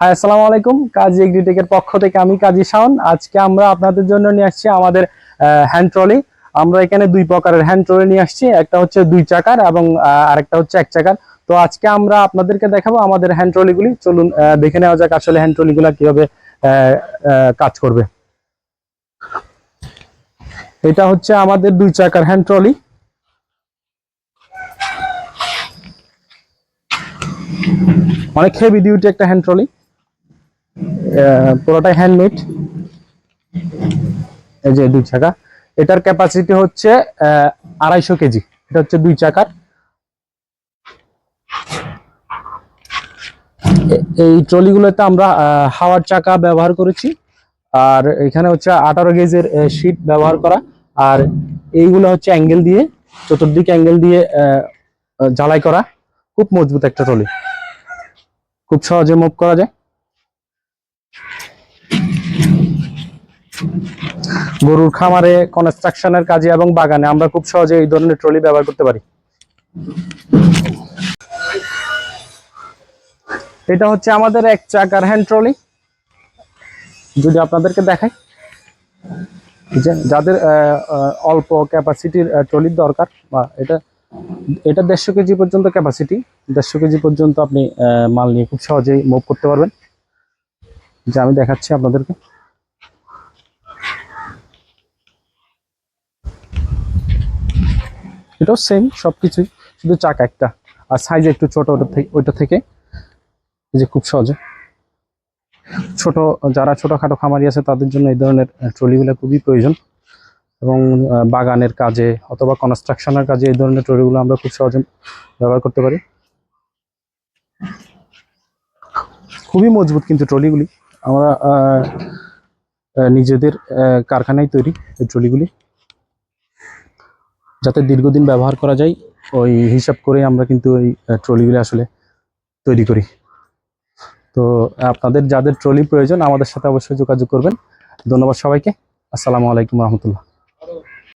High আসসালামু আলাইকুম। কাজী এগ্রিটেকের পক্ষ থেকে আমি কাজী শাওন। আজকে আমরা আপনাদের জন্য নিয়ে আসছি আমাদের হ্যান্ড ট্রলি আমরা এখানে দুই প্রকারের হ্যান্ড ট্রলি নিয়ে আসছি। একটা হচ্ছে দুই চাকার এবং আরেকটা হচ্ছে এক চাকার। তো আজকে আমরা আপনাদেরকে দেখাবো আমাদের হ্যান্ড ট্রলিগুলি চলুন দেখে নেওয়া যাক আসলে হ্যান্ড ট্রলিগুলো কীভাবে কাজ করবে। এটা হচ্ছে আমাদের দুই চাকার হ্যান্ড ট্রলি অনেক হেভি ডিউটি একটা হ্যান্ড ট্রলি পুরোটাই হ্যান্ডমেড এই যে দুই চাকা। এটার ক্যাপাসিটি হচ্ছে আড়াইশো কেজি। এটা হচ্ছে দুই চাকার। এই ট্রলিগুলোতে আমরা হাওয়ার চাকা ব্যবহার করেছি। আর এখানে হচ্ছে আঠারো গেজের শীট ব্যবহার করা। আর এইগুলো হচ্ছে অ্যাঙ্গেল দিয়ে চতুর্দিকে অ্যাঙ্গেল দিয়ে আহ, করা। খুব মজবুত একটা ট্রলি। খুব সহজে মুভ করা যায়। গরুর খামারে কনস্ট্রাকশনের কাজে এবং বাগানে আমরা খুব সহজে এই ধরনের ট্রলি ব্যবহার করতে পারি। এটা হচ্ছে আমাদের এক চাকার হ্যান্ড ট্রলি যদি আপনাদেরকে দেখাই যাদের অল্প ক্যাপাসিটির ট্রলির দরকার, বা এটা এটা দেড়শো কেজি পর্যন্ত ক্যাপাসিটি দেড়শো কেজি পর্যন্ত আপনি মাল নিয়ে খুব সহজেই মুভ করতে পারবেন। যে আমি দেখাচ্ছি আপনাদেরকে। এটাও সেম সব কিছুই শুধু চাকা একটা, আর সাইজ একটু ছোট ওটা থেকে, ওইটা থেকে। যে খুব সহজে। ছোট, যারা ছোটখাটো খামারি আছে, তাদের জন্য এই ধরনের ট্রলিগুলো খুবই প্রয়োজন। এবং বাগানের কাজে অথবা কনস্ট্রাকশনের কাজে এই ধরনের ট্রলিগুলো আমরা খুব সহজে ব্যবহার করতে পারি। খুবই মজবুত কিন্তু ট্রলিগুলি। আমরা নিজেদের কারখানায় তৈরি এই ট্রলিগুলি। যাতে দীর্ঘদিন ব্যবহার করা যায়, ওই হিসাব করে আমরা কিন্তু ওই ট্রলিগুলি আসলে তৈরি করি। তো, আপনাদের যাদের ট্রলি প্রয়োজন, আমাদের সাথে অবশ্যই যোগাযোগ করবেন। ধন্যবাদ সবাইকে। আসসালামু আলাইকুম রহমতুল্লাহ।